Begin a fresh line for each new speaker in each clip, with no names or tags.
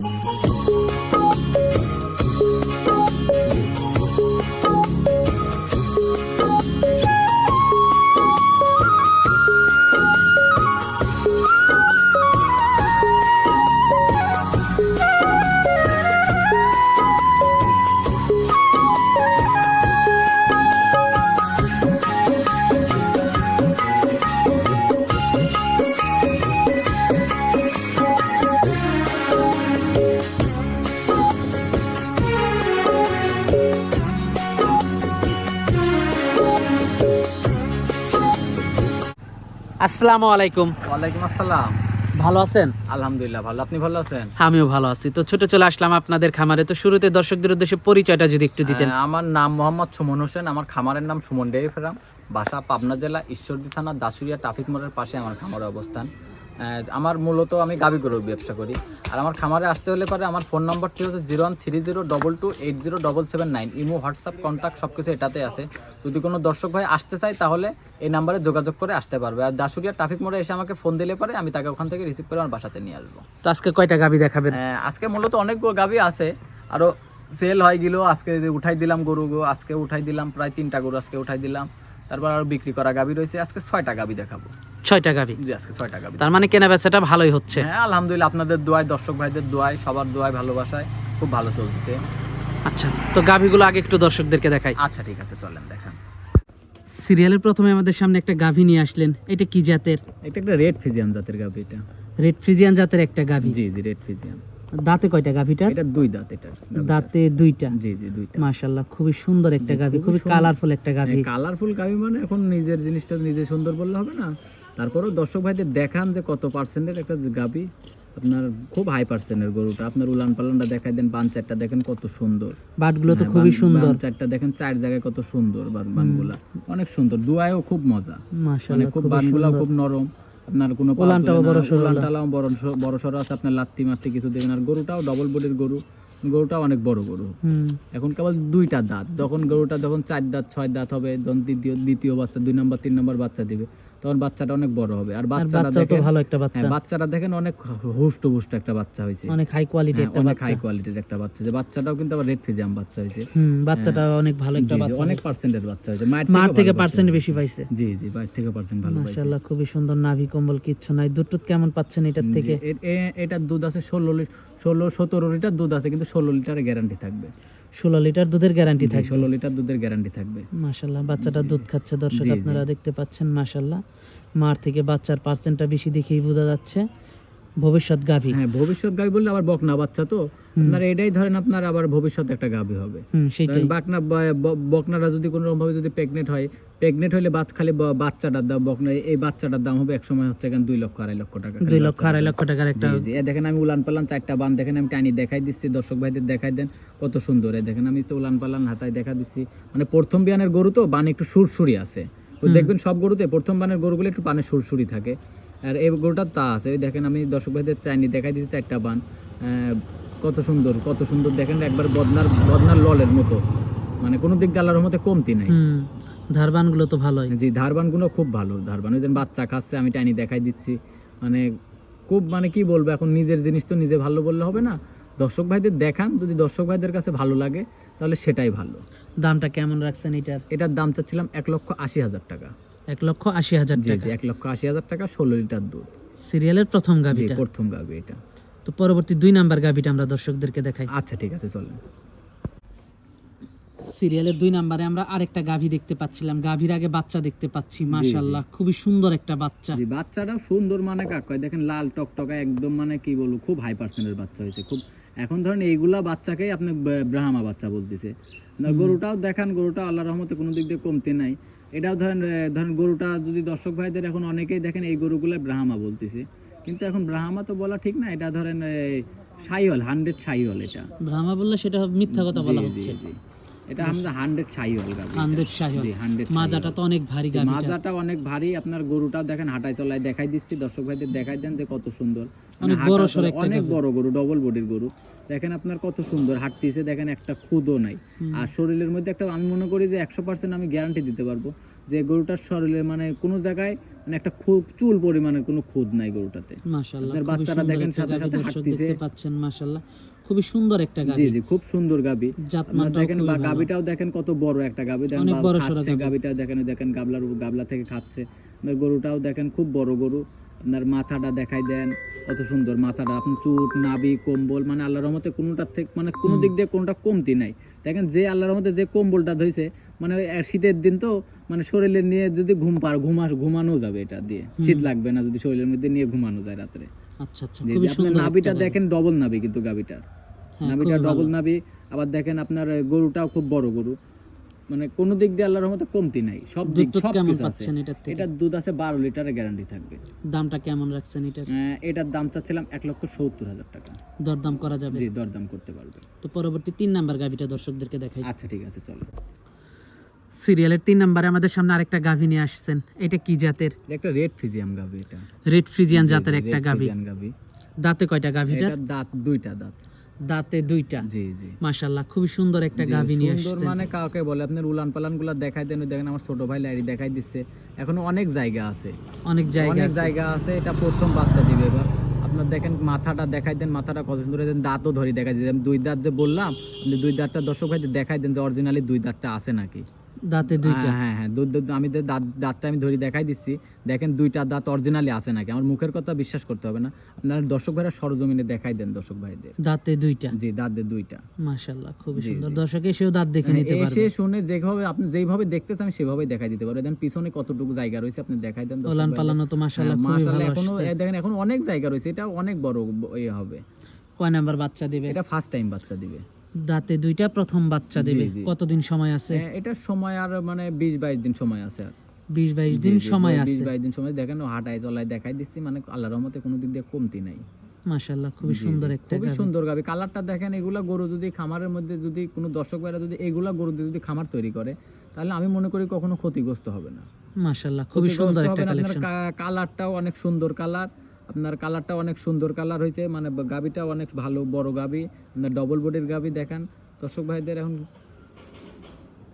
Música আসসালামু আলাইকুম।
ওয়ালাইকুম আসসালাম।
ভালো আছেন?
আলহামদুলিল্লাহ ভালো। আপনি ভালো আছেন?
আমিও ভালো আছি। তো ছোট চলে আসলাম আপনাদের খামারে। তো শুরুতে দর্শকদের উদ্দেশ্যে পরিচয়টা যদি একটু দিতেন।
আমার নাম মোহাম্মদ সুমন হোসেন। আমার খামারের নাম সুমন ডেয়ারি ফার্ম। বাসা পাবনা জেলা ঈশ্বরদী থানা দাসুরিয়া ট্রাফিক মোড়ের পাশে আমার খামারের অবস্থান। আমার মূলত আমি গাবি গরুর ব্যবসা করি। আর আমার খামারে আসতে হলে পরে আমার ফোন নম্বরটি হচ্ছে zero one three zero double two eight zero double seven nine. Imo WhatsApp contact সব কিছু এটাতে আছে। যদি কোনো দর্শক ভাই আসতে চায় তাহলে এই নাম্বারে যোগাযোগ করে আসতে পারবে। আর দাসুরিয়া ট্রাফিক মোড়ে এসে আমাকে ফোন দিলে পরে আমি তাকে ওখান থেকে রিসিভ করে আমার বাসাতে নিয়ে আসব।
তো আজকে কয়টা গাবি দেখাবেন?
আজকে মূলত অনেক গাবি আছে। আরও সেল হয়ে গেল আজকে উঠাই দিলাম গরু গো আজকে উঠাই দিলাম প্রায় তিনটা গরু আজকে উঠাই দিলাম। তারপর আরও বিক্রি করা গাবি রয়েছে আজকে ছয়টা গাবি দেখাবো।
ছয়টা গাবি?
জি আজকে ছয়টা গাবি
তার মানে কেনা বেচাটা ভালোই হচ্ছে।
হ্যাঁ আলহামদুলিল্লাহ আপনাদের দোয়ায় দর্শক ভাইদের দোয়ায় সবার দোয়ায় ভালোবাসায় খুব ভালো চলছে
আচ্ছা তো গাভিগুলো আগে একটু দর্শকদেরকে দেখাই।
আচ্ছা ঠিক আছে চলেন দেখান।
সিরিয়ালের প্রথমে আমাদের সামনে একটা গাভি নিয়ে আসলেন। এটা কি জাতের?
এটা একটা রেড ফিজিয়ান জাতের গাবি এটা।
রেড ফ্রিজিয়ান জাতের একটা গাভি।
জি জি রেড ফিজিয়ান।
দাঁতে কয়টা
এটা দুই দাঁত এটা
দাঁতে দুইটা?
জি জি দুইটা।
মাশাল্লাহ খুবই সুন্দর একটা গাভি
খুবই
কালারফুল একটা গাভি।
কালারফুল গাবি মানে এখন নিজের জিনিসটা নিজে সুন্দর বললে হবে না। তারপরেও দর্শক ভাইদের দেখান যে কত পার্সেন্টের একটা আপনার খুব হাই পার্সেন্টের গরুটা। আপনার উলান পালানটা দেখাই দেন বান চারটা দেখেন কত সুন্দর।
বাটগুলো তো
হ্যাঁ,
খুবই সুন্দর।
চারটা দেখেন চার জায়গায় কত সুন্দর বান- বানগুলা। অনেক সুন্দর দুয়ায়ও খুব মজা। মানে
মাশাল্লাহ
খুব বানগুলা খুব নরম। আপনার কোনো না,
বড় সরু না।
বড় বড় সরু আছে আপনার লাত্তি মাত্তি কিছু দেখেন আর গরুটাও ডবল বডির গরু। গরুটাও অনেক বড় গরু।
হুম।
এখন কেবল দুইটা দাঁত। যখন গরুটা যখন চার দাঁত ছয় দাঁত হবে যখন দ্বিতীয় দ্বিতীয় বাচ্চা দুই নম্বর তিন নম্বর বাচ্চা দিবে তখন বাচ্চাটা অনেক বড় হবে। আর বাচ্চাটা
তো
দেখেন
ভালো একটা বাচ্চা।
হ্যাঁ, বাচ্চাটা দেখেন অনেক হুষ্ট পুষ্ট একটা বাচ্চা হয়েছে।
অনেক হাই
হ্যাঁ,
একটা
অনেক
বাচ্চা।
হাই কোয়ালিটির একটা বাচ্চা যে বাচ্চাটাও কিন্তু আবার রেড ফিজিয়াম বাচ্চা হয়েছে।
হুম বাচ্চাটা অনেক ভালো একটা বাচ্চা।
অনেক পার্সেন্টের বাচ্চা হয়েছে।
মার থেকে পার্সেন্ট বেশি পাইছে।
জি জি মায়ের থেকে পার্সেন্ট ভালো পাইছে।
মাশাআল্লাহ খুবই সুন্দর নাভি কম্বল কিচ্ছু নাই। দুধ কেমন পাচ্ছেন এটার থেকে?
এ- এ- এটার দুধ আছে ষোলো ষোলো সতেরো লিটার দুধ আছে কিন্তু ষোলো লিটারের গ্যারান্টি থাকবে।
ষোলো লিটার দুধের গ্যারান্টি থাকবে।
ষোলো লিটার দুধের গ্যারান্টি থাকবে।
বাচ্চাটা দুধ খাচ্ছে দর্শক। আপনারা দেখতে পাচ্ছেন মার থেকে বাচ্চার পার্সেন্টটা বেশি দেখেই বোঝা যাচ্ছে। ভবিষ্যৎ গাভী।
হ্যাঁ ভবিষ্যৎ গাভী বললে আবার বকনা বাচ্চা তো। আপনার এটাই ধরেন আপনার আবার ভবিষ্যৎ একটা গাভী হবে।
সেটাই।
বাকনা বা- ব- বকনারা যদি কোনো রকম ভাবে যদি প্রেগনেন্ট হয় প্রেগনেন্ট হলে বাচ্চা খালি বাচ্চাটার দাম বকনা এই বাচ্চাটার দাম হবে এক সময় হচ্ছে এখানে দুই লক্ষ আড়াই লক্ষ টাকা।
দুই লক্ষ আড়াই লক্ষ টাকার একটা।
এ দেখেন আমি উলান পালান চারটা বান দেখেন আমি টানি দেখাই দিচ্ছি দর্শক ভাইদের দেখাই দেন কত সুন্দর। এ দেখেন আমি তো উলান পালান হাতায় দেখা দিচ্ছি। মানে প্রথম বিয়ানের গরু তো বান একটু সুরসুরি আছে। দেখবেন সব গরুতে প্রথম বানের গরুগুলো একটু পানে সুরসুরি থাকে। আর এই গরুটা তা আছে। ওই দেখেন আমি দর্শক ভাইদের চাইনি দেখাই দিচ্ছি চারটা বান। কত সুন্দর কত সুন্দর। দেখেন একবার বদনার বদনার ললের মতো। মানে কোনো দিক গালার মতো কমতি নাই।
হুম ধারবানগুলো তো ভালোই।
জি ধারবানগুলো খুব ভালো। ধারবান ওই বাচ্চা খাচ্ছে আমি টাইনি দেখাই দিচ্ছি। মানে খুব মানে কি বলব এখন নিজের জিনিস তো নিজে ভালো বললে হবে না। দর্শক ভাইদের দেখান যদি দর্শক ভাইদের কাছে ভালো লাগে তাহলে সেটাই ভালো।
দামটা কেমন রাখছেন এটার?
এটার দাম চাচ্ছিলাম এক লক্ষ আশি হাজার টাকা।
এক লক্ষ আশি হাজার টাকা?
এক লক্ষ আশি হাজার টাকা ষোলো লিটার দুধ।
সিরিয়ালের প্রথম
জি
গাভিটা
প্রথম গাবি এটা।
তো পরবর্তী দুই নাম্বার গাভিটা আমরা দর্শকদেরকে দেখাই।
আচ্ছা ঠিক আছে চলেন।
সিরিয়ালের দুই নাম্বারে আমরা আরেকটা গাভি দেখতে পাচ্ছিলাম। গাভীর আগে বাচ্চা দেখতে পাচ্ছি মাশাল্লাহ খুবই সুন্দর একটা বাচ্চা।
জি বাচ্চাটাও সুন্দর মানে কাকায় দেখেন লাল টকটকা একদম মানে কি বলব খুব হাই পার্সেন্টের বাচ্চা হয়েছে। খুব এখন ধরেন এইগুলা বাচ্চাকেই আপনি ব্রাহ্মা বাচ্চা বলতেছে। গরুটাও দেখান গরুটা আল্লাহ রহমতে কোনো দিক দিয়ে কমতে নাই। এটাও ধরেন ধরেন গরুটা যদি দর্শক ভাইদের এখন অনেকেই দেখেন এই গরুগুলো ব্রাহ্মা বলতেছে। কিন্তু এখন ব্রাহ্মা তো বলা ঠিক না এটা ধরেন সাইহল হান্ড্রেড সাইহল এটা।
ব্রাহ্মা বললে সেটা মিথ্যা কথা বলা হচ্ছে।
এটা আমরা হান্ড্রেড সাইহল গাবি
হান্ড্রেড শাহিওয়াল।
হান্ড্রেড
মাজাটা তো অনেক ভারী গাভিটা।
মাজাটা অনেক ভারী। আপনার গরুটাও দেখেন হাঁটায় চলায় দেখাই দিচ্ছি। দর্শক ভাইদের দেখাই দেন যে কত সুন্দর। মানে
অনেক বড় সড়ো একটা
অনেক
গাভী।
বড় গরু ডবল বডির গরু। দেখেন আপনার কত সুন্দর। হাঁটতেছে দেখেন একটা খুদও নাই। আর শরীরের মধ্যে একটা আমি মনে করি যে একশো পার্সেন্ট আমি গ্যারান্টি দিতে পারব যে গরুটার শরীরে মানে কোনো জায়গায় মানে একটা খুব চুল পরিমাণের কোনো খুদ নাই গরুটাতে।
মাশাআল্লাহ
বাচ্চারা দেখেন সাথে সাথে হাঁটতেছে।
পাচ্ছেন মাশাআল্লাহ। খুবই সুন্দর একটা
গাবি।
জি
জি খুব সুন্দর গাবি। আপনারা দেখেন বা গাবিটাও দেখেন কত বড় একটা গাবি। দেখেন
অনেক বড় গাভী।
গাবিটাও দেখেন দেখেন গাবলার উপর- গাবলা থেকে খাচ্ছে। আপনার গরুটাও দেখেন খুব বড় গরু। আপনার মাথাটা দেখাই দেন কত সুন্দর মাথাটা। আপনি চুট নাবি কম্বল মানে আল্লাহর রহমতে কোনোটার থেকে মানে কোনো দিক দিয়ে কোনোটা কমতি নাই। দেখেন যে আল্লাহর রহমতে যে কম্বলটা ধরেছে মানে শীতের দিন তো মানে শরীরে নিয়ে যদি ঘুম পার ঘুমা ঘুমানো যাবে এটা দিয়ে। শীত লাগবে না যদি শরীরের মধ্যে নিয়ে ঘুমানো যায় রাত্রে।
আচ্ছা আচ্ছা
নাভিটা দেখেন ডবল নাভি কিন্তু গাবিটার।
হ্যাঁ,
নাভিটা ডবল নাভি আবার দেখেন আপনার গরুটাও খুব বড় গরু। মানে কোনো দিক দিয়ে আল্লাহর রহমতে কমতি নাই। সব দিক সব কিছু আছে।
এটার
দুধ আছে বারো লিটারের গ্যারান্টি থাকবে।
দামটা কেমন রাখছেন এটার?
এটার দাম চাচ্ছিলাম এক লক্ষ সত্তর হাজার টাকা।
দরদাম করা যাবে?
জি দরদাম করতে পারবে।
তো পরবর্তী তিন নাম্বার গাভীটা দর্শকদেরকে দেখাই।
আচ্ছা ঠিক আছে চলো।
সিরিয়ালের তিন নাম্বারে আমাদের সামনে আরেকটা গাভী নিয়ে আসছেন। এটা কি জাতের?
একটা রেড ফিজিয়াম গাবি এটা।
রেড ফ্রিজিয়ান জাতের একটা গাভী। দাঁতে কয়টা গাভীটা
দাঁত দুইটা দাঁত।
দাঁতে দুইটা।
জি জি।
মাশাআল্লাহ খুবই সুন্দর একটা গাভী নিয়ে
সুন্দর মানে কাউকে বলে আপনার উলান পালানগুলা দেখাই দেন দেখেন আমার ছোট ভাই লাইরি দেখাই দিচ্ছে এখনও অনেক জায়গা আছে।
অনেক জায়গা
অনেক জায়গা আছে এটা প্রথম বাচ্চা দিবে। এবার আপনার দেখেন মাথাটা দেখাই দেন মাথাটা কত সুন্দর দেন দাঁতও ধরে দেখাই দেন দুই দাঁত যে বললাম আপনি দুই দাঁতটা দর্শক ভাই দেখাই দেন যে অরিজিনালি দুই দাঁতটা আছে নাকি।
দাঁতে দুইটা।
হ্যাঁ হ্যাঁ হ্যাঁ আমি দাঁত দাঁতটা আমি ধরে দেখাই দিচ্ছি। দেখেন দুইটা দাঁত অরিজিনালি আছে নাকি? আমার মুখের কথা বিশ্বাস করতে হবে না। আপনার দর্শক ভাইরা সরজমিনে দেখাই দেন দর্শক ভাইদের
দাঁতে দুইটা।
জি দাঁত দুইটা।
মাশাআল্লাহ খুবই
জি,
সুন্দর। দর্শক এসেও দাঁত দেখে নিতে
এসে শুনে যেভাবে আপনি যেভাবে দেখতেছেন আমি সেভাবেই দেখাই দিতে পারব। দেন পিছনে কতটুকু জায়গা রয়েছে আপনি দেখাই দেন দর্শক
ওলান পালানো তো মাশাআল্লাহ
হ্যাঁ,
খুবই ভালো
এখনও দেখেন এখন অনেক জায়গা রয়েছে এটা অনেক বড় ইয়ে হবে।
কয় নাম্বার বাচ্চা দিবে?
এটা ফার্স্ট টাইম বাচ্চা দিবে।
দাঁতে দুইটা প্রথম বাচ্চা দেবে। কতদিন সময় আছে?
এ- এটার সময় আর মানে বিশ বাইশ দিন সময় আছে আর।
বিশ বাইশ দিন সময়
বিশ বাইশ দিন সময়। দেখেন হাঁটায় চলায় দেখাই দিচ্ছি মানে আল্লাহর রহমতে কোনো দিক দিয়ে কমতি নাই।
মাশাআল্লাহ খুবই সুন্দর একটা
খুবই সুন্দর গাবি কালারটা দেখেন এগুলা গরু যদি খামারের মধ্যে যদি কোনো দর্শক ভাইরা যদি এগুলা গরু দিয়ে যদি খামার তৈরি করে তাহলে আমি মনে করি কখনো ক্ষতিগ্রস্ত হবে না।
মাশাআল্লাহ খুবই সুন্দর একটা কালেকশন
কালারটাও অনেক সুন্দর কালার। আপনার কালারটা অনেক সুন্দর কালার হয়েছে মানে গাবিটা অনেক ভালো, বড় গাবি, আপনার ডবল বডির গাবি দেখেন। দর্শক ভাইদের এখন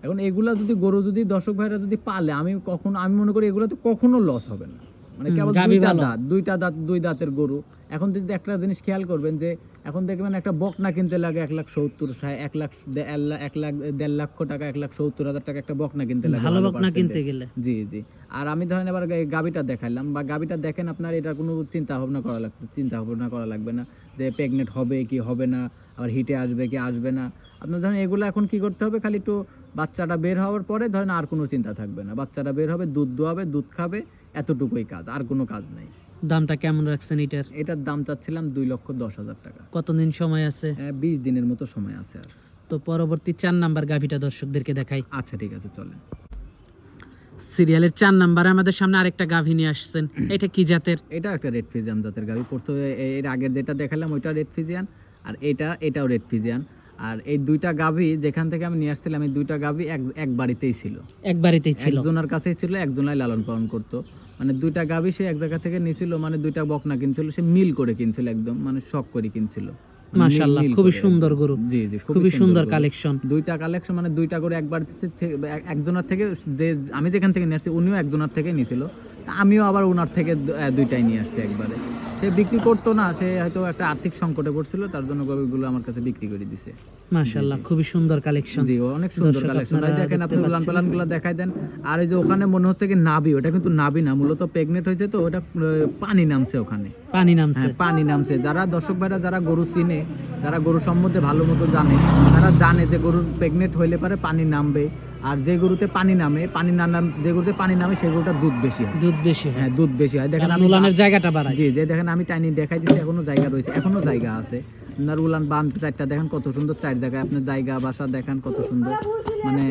এখন এগুলা যদি গরু যদি দর্শক ভাইরা যদি পালে, আমি কখনো, আমি মনে করি এগুলো তো কখনো লস হবে না। মানে কেবল দুইটা দাঁত দুইটা দাঁত দুই দাঁতের গরু। এখন যদি একটা জিনিস খেয়াল করবেন যে এখন দেখবেন একটা বকনা কিনতে লাগে এক লাখ সত্তর এক লাখ এক লাখ- দেড় লক্ষ টাকা এক লাখ সত্তর হাজার টাকা একটা বকনা কিনতে লাগে
ভালো বকনা কিনতে গেলে।
জি জি। আর আমি ধরেন এবার গাবিটা দেখাইলাম বা গাবিটা দেখেন আপনার এটা কোনো চিন্তা ভাবনা করা লাগবে চিন্তা ভাবনা করা লাগবে না যে প্রেগনেন্ট হবে কি হবে না। আবার হিটে আসবে কি আসবে না? আপনার ধরেন এগুলো এখন কি করতে হবে? খালি একটু বাচ্চাটা বের হওয়ার পরে ধরেন আর কোনো চিন্তা থাকবে না। বাচ্চাটা বের হবে দুধ দোয়াবে দুধ খাবে এতটুকুই কাজ আর কোনো কাজ নাই।
দামটা কেমন রাখছেন এটার?
এটার দাম চাচ্ছিলাম দুই লক্ষ দশ হাজার টাকা।
কতদিন সময় আছে?
হ্যাঁ, বিশ দিনের মতো সময় আছে আর।
তো পরবর্তী চার নাম্বার গাভীটা দর্শকদেরকে দেখাই।
আচ্ছা ঠিক আছে চলেন।
সিরিয়ালের চার নাম্বারে আমাদের সামনে আরেকটা গাভী নিয়ে আসছেন। এটা কি জাতের?
এটা একটা রেড ফিজিয়ান জাতের গাভি। প্রথমে এ- এর আগের যেটা দেখালাম ওইটা রেড ফিজিয়ান। আর এটা এটাও রেড ফিজিয়ান আর এই দুইটা গাভি যেখান থেকে আমি নিয়ে আসছিলাম এই দুইটা গাভি এক এক বাড়িতেই ছিল।
এক বাড়িতেই ছিল।
একজনের কাছেই ছিল একজনাই লালন পালন করতো। মানে দুইটা গাভি সে এক জায়গা থেকে নিছিল মানে দুইটা বকনা কিনছিল সে মিল করে কিনছিল একদম মানে শখ করে কিনছিল। মানে
মাশাআল্লাহ খুবই সুন্দর গরু।
জি জি
খুবই সুন্দর কালেকশন
দুইটা কালেকশন মানে দুইটা করে একবার একজনের থেকে যে আমি যেখান থেকে নিয়ে আসছি উনিও একজনের থেকে নিয়েছিল আমিও আবার ওনার থেকে দুইটাই নিয়ে আসছি একবারে। সে বিক্রি করতো না সে হয়তো একটা আর্থিক সংকটে পড়ছিল তার জন্য গরুগুলো আমার কাছে বিক্রি করে দিছে।
মাশাআল্লাহ খুবই সুন্দর কালেকশন
জি অনেক সুন্দর কালেকশন দেখেন আপনি উলান দেখাই দেন। আর এই যে ওখানে মনে হচ্ছে কি নাবি ওটা কিন্তু নাবি না মূলত হয়েছে তো ওটা পানি নামছে ওখানে।
পানি নামছে।
হ্যাঁ পানি নামছে। যারা দর্শক ভাইরা যারা গরু চিনে যারা গরু সম্বন্ধে ভালো মতো জানে তারা জানে যে গরুর প্রেগনেন্ট হইলে পারে পানি নামবে। আর যে গরুতে পানি নামে পানি না নাম যে গরুতে পানি নামে সেই গরুটা দুধ বেশি হয়।
দুধ বেশি হ্যাঁ।
দুধ বেশি হয়। দেখেন আমি
উলানের জায়গাটা বাড়ায়।
জি যে দেখেন আমি টাইনি দেখাই দিচ্ছি এখনও জায়গা রয়েছে। এখনও জায়গা আছে। আপনার উলান বান চারটা দেখেন কত সুন্দর চার জায়গায়। আপনার জায়গা বাসা দেখেন কত সুন্দর। মানে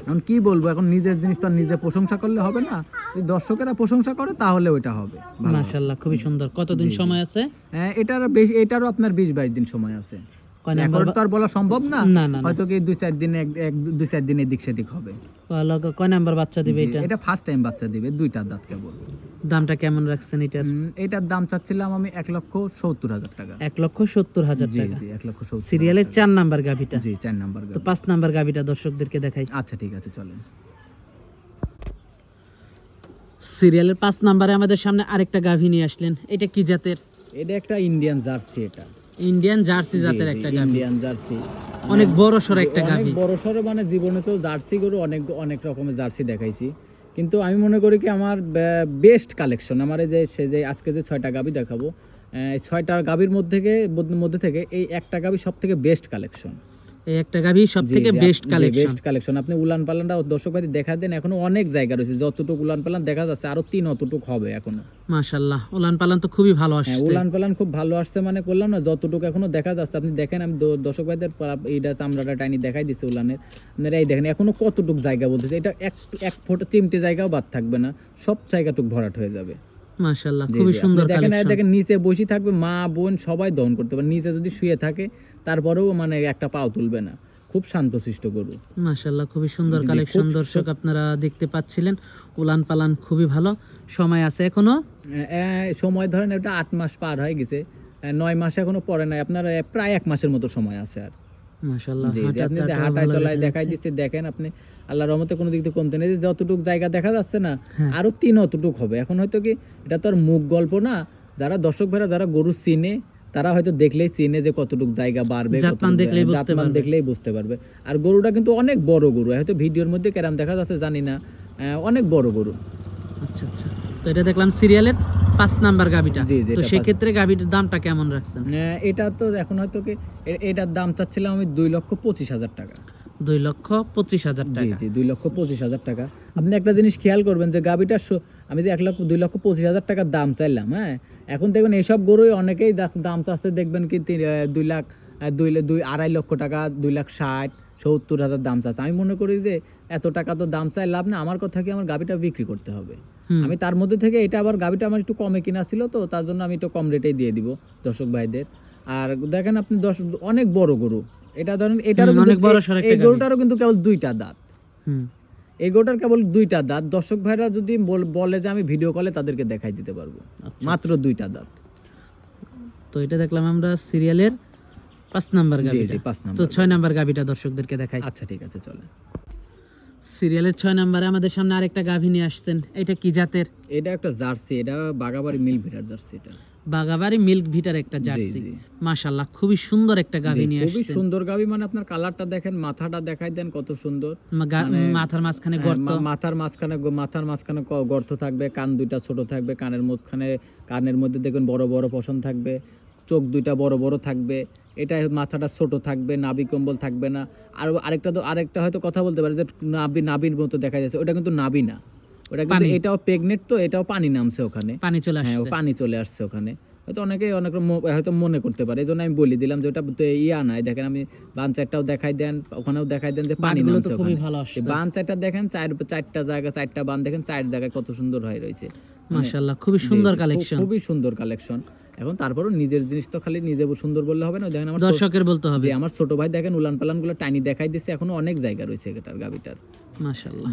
এখন কি বলব এখন নিজের জিনিস তো নিজে প্রশংসা করলে হবে না। যদি দর্শকেরা প্রশংসা করে তাহলে ওইটা হবে।
মাশাআল্লাহ খুবই সুন্দর। কতদিন। সময় আছে?
হ্যাঁ, এটার বেশি এটারও আপনার বিশ বাইশ দিন সময় আছে।
নাম্বার
তো আর বলা সম্ভব না।
না না না।
হয়তো কি দুই চার দিনে এক- এক দুই চার দিনে দিক সেদিক হবে।
কয়- কয় নাম্বার বাচ্চা দিবে এটা?
এটা ফার্স্ট টাইম বাচ্চা দিবে দুইটা দাঁত কেবল
দামটা কেমন রাখছেন এটার?
এটার দাম চাচ্ছিলাম আমি এক লক্ষ সত্তর হাজার টাকা।
এক লক্ষ সত্তর হাজার টাকা।
এক লক্ষ
সিরিয়ালের চার নাম্বার গাভীটা?
জি চার নাম্বার
তো পাঁচ নাম্বার গাভীটা দর্শকদেরকে দেখাই।
আচ্ছা ঠিক আছে চলেন।
সিরিয়ালের পাঁচ নাম্বারে আমাদের সামনে আরেকটা গাভী নিয়ে আসলেন। এটা কি জাতের?
এটা একটা ইন্ডিয়ান জার্সি এটা।
ইন্ডিয়ান জার্সি জাতের একটা গাভী।
ইন্ডিয়ান জার্সি
অনেক বড় সর একটা গাভী।
বড় সর মানে জীবনে তো জার্সি গরু অনেক অনেক রকমের জার্সি দেখাইছি। কিন্তু আমি মনে করি কি আমার বেস্ট কালেকশন আমার এই যে সে যে আজকে যে ছয়টা গাভী দেখাবো ছয়টা গাবির মধ্যে থেকে মধ্যে থেকে এই একটা গাভী সব থেকে বেস্ট কালেকশন
এই একটা গাভী সব থেকে বেস্ট কালেকশন
বেস্ট কালেকশন আপনি উলান পালানটা দর্শক ভাই দেখা দেন এখনও অনেক জায়গা রয়েছে যতটুকু উলান পালান দেখা যাচ্ছে আরও তিন অতটুক হবে এখনও।
মাশাল্লাহ উলান পালান তো খুবই ভালো
হ্যাঁ
আসছে।
উলান পালান খুব ভালো আসছে মানে করলাম না যতটুকু এখনও দেখা যাচ্ছে আপনি দেখেন আমি দ- দর্শক ভাইদের এইটা চামড়াটা টাইনি দেখাই দিচ্ছে উলানের। আপনারা এই দেখেন এখনও কতটুক জায়গা বলতেছে এটা এক এক ফুট চিমটে জায়গাও বাদ থাকবে না সব জায়গাটুক ভরাট হয়ে যাবে।
মাশাল্লাহ খুবই সুন্দর
দেখেন দেখেন নিচে বসে থাকবে মা বোন সবাই দহন করতে পারে। নিচে যদি শুয়ে থাকে তারপরেও মানে একটা পাও তুলবে না। খুব শান্তশিষ্ট গরু।
মাশাল্লাহ খুবই সুন্দর কালেকশন দর্শক আপনারা দেখতে পাচ্ছিলেন উলান পালান খুবই ভালো। সময় আছে
এখনও? সময় ধরেন এটা আট মাস পার হয়ে গেছে। নয় মাস এখনও পরে নাই। আপনার প্রায় এক মাসের মতো সময় আছে আর।
মাশাল্লাহ
আপনি হাঁটায় চলায় দেখাই দিচ্ছে। দেখেন আপনি আল্লাহর রহমতে কোনো দিক থেকে কমতে নেই। যে যতটুক জায়গা দেখা যাচ্ছে না
হ্যাঁ।
আরও তিন অতটুক হবে। এখন হয়তো কি এটা তো আর মুখ গল্প না। যারা দর্শক ভাইরা যারা গরু চিনে তারা হয়তো দেখলেই চিনে যে কতটুক জায়গা বাড়বে
দেখলেই বুঝতে পারবে।
আর গরুটা কিন্তু অনেক বড় গরু। হয়তো ভিডিওর মধ্যে কেরাম দেখা যাচ্ছে জানি না। অনেক বড় গরু।
আচ্ছা আচ্ছা। তো এটা দেখলাম সিরিয়ালের পাঁচ নাম্বার
জি,
তো সেক্ষেত্রে গাভিটার দামটা কেমন রাখছেন?
এটা তো এখন হয়তো কি এটার দাম চাচ্ছিলাম আমি দুই লক্ষ পঁচিশ হাজার টাকা।
দুই লক্ষ পঁচিশ হাজার টাকা।
জি দুই লক্ষ পঁচিশ হাজার টাকা। আপনি একটা জিনিস খেয়াল করবেন যে গাবিটা আমি যে এক লক্ষ দুই লক্ষ পঁচিশ হাজার টাকার দাম চাইলাম হ্যাঁ? এখন দেখবেন এইসব গরুই অনেকেই দাম চাচ্ছে দেখবেন কি দুই লাখ দুই দুই আড়াই লক্ষ টাকা দুই লাখ ষাট সত্তর হাজার দাম চাচ্ছে। আমি মনে করি যে এত টাকা তো দাম চাই লাভ না আমার কথা কি আমার গাবিটা বিক্রি করতে হবে? আমি তার মধ্যে থেকে এটা আবার গাবিটা আমার একটু কমে কিনা ছিল তো তার জন্য আমি একটু কম রেটেই দিয়ে দিব দর্শক ভাইদের। আর দেখেন আপনি দশ অনেক বড় গরু এটা ধরেন এটারও
অনেক বড় সড় একটা
গরুটারও কিন্তু কেবল দুইটা দাঁত।
হুম,
এই গরুটার কেবল দুইটা দাঁত। দর্শক ভাইরা যদি বলে যে আমি ভিডিও কলে তাদেরকে দেখাই দিতে পারব।
আচ্ছা।
মাত্র দুইটা দাঁত।
তো এটা দেখলাম আমরা সিরিয়ালের পাঁচ নাম্বার গাভিটা। তো ছয় নাম্বার গাভিটা দর্শকদেরকে দেখাই।
আচ্ছা ঠিক আছে চলে
সিরিয়ালের ছয় নাম্বারে আমাদের সামনে আরেকটা গাভী নিয়ে আসছেন। এটা কি জাতের?
এটা একটা জার্সি এটা বাগাবাড়ি মিল ভিটার জার্সি এটা।
বাগাবাড়ি মিল্ক ভিটার একটা জার্সি। খুবই সুন্দর একটা গাভী নিয়ে
খুবই সুন্দর মানে আপনার কালারটা দেখেন মাথাটা দেখাই দেন কত সুন্দর। মানে-
মাথার মাঝখানে
হ্যাঁ,
গর্ত।
মাথার মাঝখানে মাথার মাঝখানে গর্ত থাকবে কান দুইটা ছোট থাকবে কানের মধ্যখানে কানের মধ্যে দেখবেন বড় বড় পশম থাকবে চোখ দুইটা বড় বড় থাকবে এটা মাথাটা ছোট থাকবে নাভি কম্বল থাকবে না। আর আরেকটা তো আরেকটা হয়তো কথা বলতে পারে যে নাবি নাভির মতো দেখা যাচ্ছে ওটা কিন্তু নাভি না। ওটা কিন্তু এটাও প্রেগনেন্ট তো এটাও পানি নামছে ওখানে।
পানি চলে
হ্যাঁ
আসছে।
পানি চলে আসছে ওখানে। হয়তো অনেকে অনেক হয়তো মনে করতে পারে এই জন্য আমি বলি দিলাম যে ওটা ইয়া নাই। দেখেন আমি বান চারটাও দেখাই দেন ওখানেও দেখাই দেন যে পানি নামছে বান চারটা দেখেন চার চারটা জায়গা চারটা বান দেখেন চার জায়গায় কত সুন্দর হয়ে রয়েছে। মাশাআল্লাহ
মাশাল্লাহ খুবই সুন্দর কালেকশন
খুবই সুন্দর কালেকশন এখন তারপরও নিজের জিনিস তো খালি নিজে সুন্দর বললে হবে না। দেখেন আমার
দর্শকের বলতে হবে।
আমার ছোট ভাই দেখেন উলান পালানগুলো টাইনি দেখাই দিচ্ছে এখনও অনেক জায়গা রয়েছে এটার গাবিটার।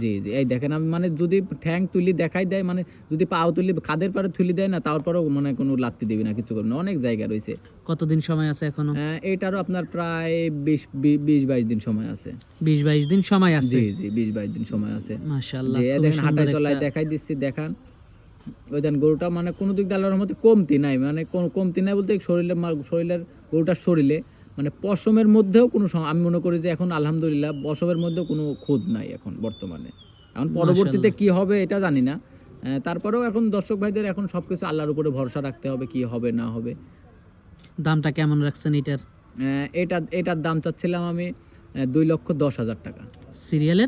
জি জি। এই দেখেন আমি মানে যদি ঠ্যাং তুলি দেখাই দেয় মানে যদি পাও তুলি কাদের পারে তুলি দেয় না তারপরেও মানে কোনো লাগতে দিবি না কিছু করবে না। অনেক জায়গা রয়েছে।
কতদিন সময় আছে এখনও?
আহ, এইটারও আপনার প্রায় বিশ বিশ বাইশ দিন সময় আছে।
বিশ বাইশ দিন সময় আছে?
জি জি বিশ বাইশ দিন সময় আছে।
খুবই
দেখেন চলায় দেখাই দিচ্ছি দেখান। ওই দেন গরুটা মানে কোনো দিক দিয়ে আল্লাহর মধ্যে কমতি নাই। মানে কোন- কমতি নাই বলতে শরীরের মা- শরীরের গরুটার শরীরে। মানে পশমের মধ্যেও কোনো আমি মনে করি যে এখন আলহামদুলিল্লাহ পশমের মধ্যেও কোনো খুদ নাই এখন বর্তমানে। এখন পরবর্তীতে কি হবে এটা জানি না। তারপরেও এখন দর্শক ভাইদের এখন সবকিছু আল্লাহর উপরে ভরসা রাখতে হবে কি হবে না হবে।
দামটা কেমন রাখছেন এটার?
এটা এটার দাম চাচ্ছিলাম আমি দুই লক্ষ দশ হাজার টাকা।
সিরিয়ালের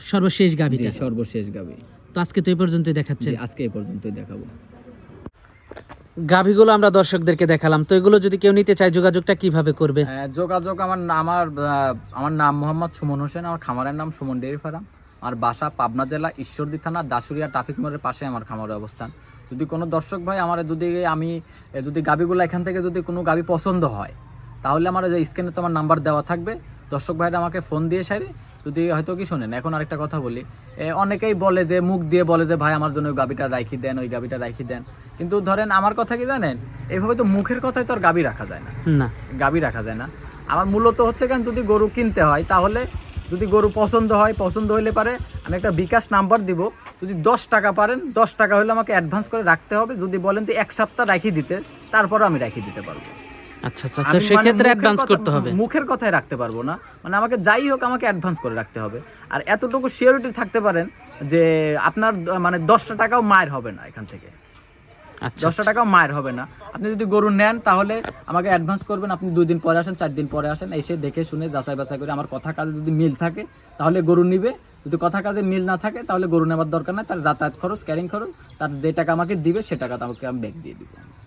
সর্বশেষ গাভী
সর্বশেষ গাবি
তো আজকে তো এই পর্যন্তই দেখাচ্ছেন
জি, আজকে এই পর্যন্তই দেখাবো।
গাভিগুলো আমরা দর্শকদেরকে দেখালাম। তো এগুলো যদি কেউ নিতে চায় যোগাযোগটা কীভাবে করবে?
হ্যাঁ, যোগাযোগ আমার আমার আমার নাম মোহাম্মদ সুমন হোসেন আমার খামারের নাম সুমন ডেয়ারি ফার্ম আর বাসা পাবনা জেলা ঈশ্বরদী থানা দাসুরিয়া ট্রাফিক মোড়ের পাশে আমার খামারের অবস্থান। যদি কোনো দর্শক ভাই আমার যদি আমি যদি গাবিগুলো এখান থেকে যদি কোনো গাবি পছন্দ হয় তাহলে আমার স্ক্রিনে তো আমার নাম্বার দেওয়া থাকবে। দর্শক ভাইরা আমাকে ফোন দিয়ে সারি যদি হয়তো কি শোনেন এখন আরেকটা কথা বলি। এ, অনেকেই বলে যে মুখ দিয়ে বলে যে ভাই আমার জন্য ওই গাবিটা রাখি দেন ওই গাবিটা রাখি দেন। কিন্তু ধরেন আমার কথা কি জানেন? এইভাবে তো মুখের কথায় তো আর গাবি রাখা যায় না।
না।
গাবি রাখা যায় না। আমার মূলত হচ্ছে কেন যদি গরু কিনতে হয় তাহলে যদি গরু পছন্দ হয় পছন্দ হইলে পারে আমি একটা বিকাশ নাম্বার দিব। যদি দশ টাকা পারেন দশ টাকা হলে আমাকে অ্যাডভান্স করে রাখতে হবে। যদি বলেন যে এক সপ্তাহ রাখিয়ে দিতে তারপরও আমি রাখিয়ে দিতে পারব।
আচ্ছা আচ্ছা তো
মানে
সেক্ষেত্রে
মুখের
অ্যাডভান্স করতে হবে।
মুখের কথায় রাখতে পারব না। মানে আমাকে যাই হোক আমাকে অ্যাডভান্স করে রাখতে হবে। আর এতটুকু সিওরিটি থাকতে পারেন যে আপনার মানে দশটা টাকাও মায়ের হবে না এখান থেকে।
আচ্ছা
দশটা টাকাও মায়ের হবে না। আপনি যদি গরু নেন তাহলে আমাকে অ্যাডভান্স করবেন। আপনি দুই দিন পরে আসেন চার দিন পরে আসেন এসে দেখে শুনে যাচাই বাছাই করে আমার কথা কাজে যদি মিল থাকে তাহলে গরু নিবে। যদি কথা কাজে মিল না থাকে তাহলে গরু নেবার দরকার নাই। তার যাতায়াত খরচ ক্যারিং খরচ তার যে টাকা আমাকে দিবে সে টাকা আমাকে আমি ব্যাগ দিয়ে দিব।